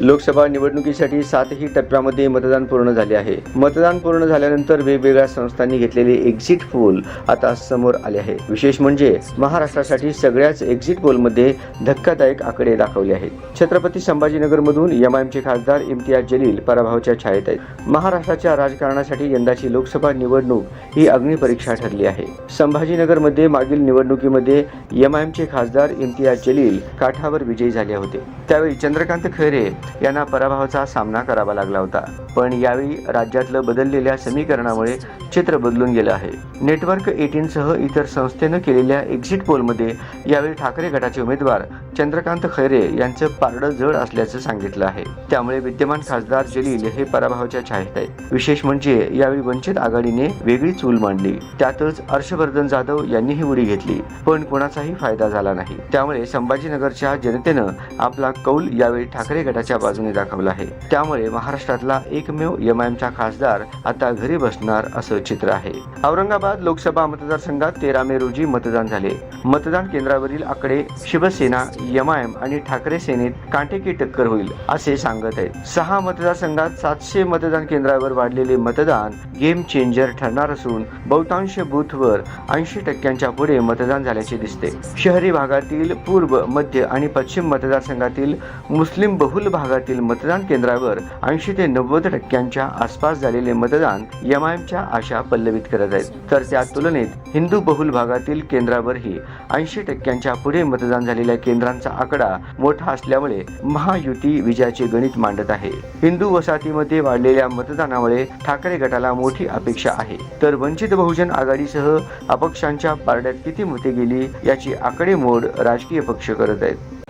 लोकसभा निवडणुकीसाठी सातही टप्प्यामध्ये मतदान पूर्ण झाले आहे. मतदान पूर्ण झाल्यानंतर वेगवेगळ्या संस्थांनी घेतलेले एक्झिट पोल आता समोर आले आहे. विशेष म्हणजे महाराष्ट्रासाठी सगळ्याच एक्झिट पोलमध्ये धक्कादायक आकडे दाखवले आहेत. छत्रपती संभाजीनगरमधून एमआयएमचे खासदार इम्तियाज जलील पराभवाच्या छायेत आहेत. महाराष्ट्राच्या राजकारणासाठी यंदाची लोकसभा निवडणूक ही अग्निपरीक्षा ठरली आहे. संभाजीनगरमध्ये मागील निवडणुकीमध्ये एमआयएमचे खासदार इम्तियाज जलील काठावर विजयी झाले होते. त्यावेळी चंद्रकांत खैरे यांना पराभवाचा सामना करावा लागला होता. पण यावेळी राज्यातलं बदललेल्या समीकरणामुळे चित्र बदलून गेलं आहे. नेटवर्क एटीन सह इतर संस्थेनं केलेल्या एक्झिट पोलमध्ये यावेळी ठाकरे गटाचे उमेदवार चंद्रकांत खैरे यांचं पारडं जड असल्याचं सांगितलं आहे. त्यामुळे विद्यमान खासदार जलील हे पराभवाच्या छायेत आहेत विशेष म्हणजे यावेळी वंचित आघाडीने वेगळी चूल मांडली. त्यातच हर्षवर्धन जाधव यांनीही उडी घेतली. पण कोणाचाही फायदा झाला नाही. त्यामुळे संभाजीनगरच्या जनतेनं आपला कौल यावेळी ठाकरे गटाच्या बाजूने दाखवला आहे. त्यामुळे महाराष्ट्रातला एकमेव एमआयएमचा खासदार आता घरी बसणार असं चित्र आहे. औरंगाबाद लोकसभा मतदारसंघात तेरा मे रोजी मतदान झाले. मतदान केंद्रावरील आकडे शिवसेना एमआयएम आणि ठाकरे सेनेत कांटेकी टक्कर होईल असे सांगत आहेत. सहा मतदारसंघात सातशे मतदान केंद्रावर वाढलेले मतदान गेम चेंजर ठरणार असून बहुतांश बूथवर ऐंशी टक्क्यांच्या पुढे मतदान झाल्याचे दिसते. शहरी भागातील पूर्व मध्य आणि पश्चिम मतदारसंघातील मुस्लिम बहुल भागातील मतदान केंद्रावर ऐंशी ते नव्वद टक्क्यांच्या आसपास झालेले मतदान एमआयएमच्या आशा पल्लवित करत आहेत. तर त्या तुलनेत हिंदू बहुल भागातील केंद्रावरही ऐंशी टक्क्यांच्या पुढे मतदान झालेल्या मतांचा आकडा मोठा असल्यामुळे महायुती विजयाचे गणित मांडत आहे. हिंदू वसाहतीमध्ये वाढलेल्या मतदानामुळे ठाकरे गटाला मोठी अपेक्षा आहे. तर वंचित बहुजन आघाडीसह अपक्षांच्या पारड्यात किती मते गेली याची आकडेमोड राजकीय पक्ष करत आहेत.